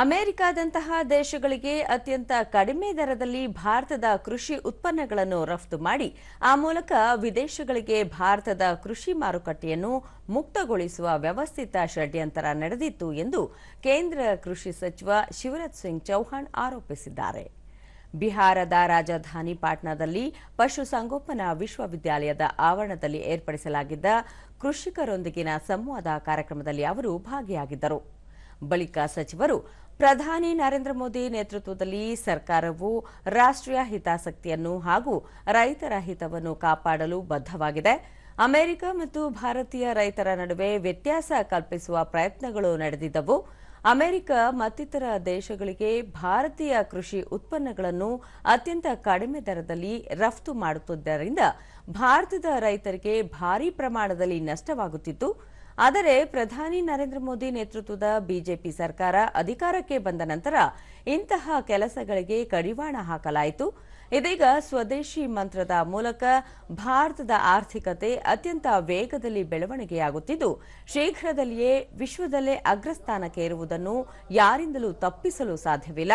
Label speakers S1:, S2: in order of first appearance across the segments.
S1: ಅಮೆರಿಕದಂತಹ ದೇಶಗಳಿಗೆ ಅತ್ಯಂತ ಕಡಿಮೆ ದರದಲ್ಲಿ ಭಾರತದ ಕೃಷಿ ಉತ್ಪನ್ನಗಳನ್ನು ರಫ್ತು ಮಾಡಿ, ಆ ಮೂಲಕ ವಿದೇಶಗಳಿಗೆ ಭಾರತದ ಕೃಷಿ ಮಾರುಕಟ್ಟೆಯನ್ನು ಮುಕ್ತಗೊಳಿಸುವ ವ್ಯವಸ್ಥಿತ ಷಡ್ಯಂತರ ನಡೆದಿತ್ತು ಎಂದು ಕೇಂದ್ರ ಕೃಷಿ ಸಚಿವ ಶಿವರಾಜ್ ಸಿಂಗ್ ಚೌಹಾಣ್ ಆರೋಪಿಸಿದ್ದಾರೆ. ಬಿಹಾರದ ರಾಜಧಾನಿ ಪಾಟ್ನಾದಲ್ಲಿ ಪಶುಸಂಗೋಪನಾ ವಿಶ್ವವಿದ್ಯಾಲಯದ ಆವರಣದಲ್ಲಿ ಏರ್ಪಡಿಸಲಾಗಿದ್ದ ಕೃಷಿಕರೊಂದಿಗಿನ ಸಂವಾದ ಕಾರ್ಯಕ್ರಮದಲ್ಲಿ ಅವರು ಭಾಗಿಯಾಗಿದ್ದರು. ಬಳಿಕ ಸಚಿವರು, ಪ್ರಧಾನಿ ನರೇಂದ್ರ ಮೋದಿ ನೇತೃತ್ವದಲ್ಲಿ ಸರ್ಕಾರವು ರಾಷ್ಟ್ರೀಯ ಹಿತಾಸಕ್ತಿಯನ್ನು ಹಾಗೂ ರೈತರ ಹಿತವನ್ನು ಕಾಪಾಡಲು ಬದ್ಧವಾಗಿದೆ. ಅಮೆರಿಕ ಮತ್ತು ಭಾರತೀಯ ರೈತರ ನಡುವೆ ವ್ಯತ್ಯಾಸ ಕಲ್ಪಿಸುವ ಪ್ರಯತ್ನಗಳು ನಡೆದಿದ್ದವು. ಅಮೆರಿಕ ಮತ್ತಿತರ ದೇಶಗಳಿಗೆ ಭಾರತೀಯ ಕೃಷಿ ಉತ್ಪನ್ನಗಳನ್ನು ಅತ್ಯಂತ ಕಡಿಮೆ ದರದಲ್ಲಿ ರಫ್ತು ಮಾಡುತ್ತಿದ್ದರಿಂದ ಭಾರತದ ರೈತರಿಗೆ ಭಾರೀ ಪ್ರಮಾಣದಲ್ಲಿ ನಷ್ಟವಾಗುತ್ತಿತ್ತು. ಆದರೆ ಪ್ರಧಾನಿ ನರೇಂದ್ರ ಮೋದಿ ನೇತೃತ್ವದ ಬಿಜೆಪಿ ಸರ್ಕಾರ ಅಧಿಕಾರಕ್ಕೆ ಬಂದ ನಂತರ ಇಂತಹ ಕೆಲಸಗಳಿಗೆ ಕಡಿವಾಣ ಹಾಕಲಾಯಿತು. ಇದೀಗ ಸ್ವದೇಶಿ ಮಂತ್ರದ ಮೂಲಕ ಭಾರತದ ಆರ್ಥಿಕತೆ ಅತ್ಯಂತ ವೇಗದಲ್ಲಿ ಬೆಳವಣಿಗೆಯಾಗುತ್ತಿದ್ದು, ಶೀಘ್ರದಲ್ಲಿಯೇ ವಿಶ್ವದಲ್ಲೇ ಅಗ್ರಸ್ಥಾನಕ್ಕೆ ಇರುವುದನ್ನು ಯಾರಿಂದಲೂ ತಪ್ಪಿಸಲು ಸಾಧ್ಯವಿಲ್ಲ.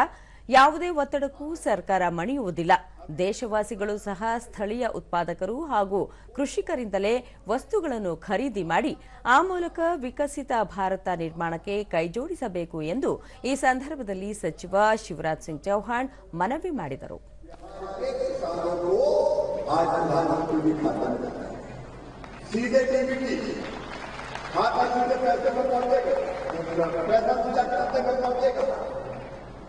S1: ಯಾವುದೇ ಒತ್ತಡಕ್ಕೂ ಸರ್ಕಾರ ಮಣಿಯುವುದಿಲ್ಲ. ದೇಶವಾಸಿಗಳು ಸಹ ಸ್ಥಳೀಯ ಉತ್ಪಾದಕರು ಹಾಗೂ ಕೃಷಿಕರಿಂದಲೇ ವಸ್ತುಗಳನ್ನು ಖರೀದಿ ಮಾಡಿ, ಆ ಮೂಲಕ ವಿಕಸಿತ ಭಾರತ ನಿರ್ಮಾಣಕ್ಕೆ ಕೈಜೋಡಿಸಬೇಕು ಎಂದು ಈ ಸಂದರ್ಭದಲ್ಲಿ ಸಚಿವ ಶಿವರಾಜ್ ಸಿಂಗ್ ಚೌಹಾಣ್ ಮನವಿ ಮಾಡಿದರು.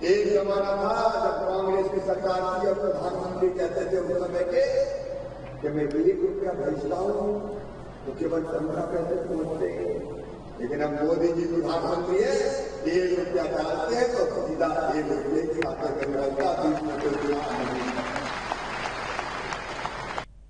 S2: एक जमाना था जब कांग्रेस की सरकार थी और प्रधानमंत्री कहते थे उस समय के कि मैं एक रुपया भेजता हूँ तो केवल पंद्रह पैसे पहुँचते लेकिन अब मोदी जी प्रधानमंत्री है, एक रुपया डालते हैं तो सीधा एक रुपये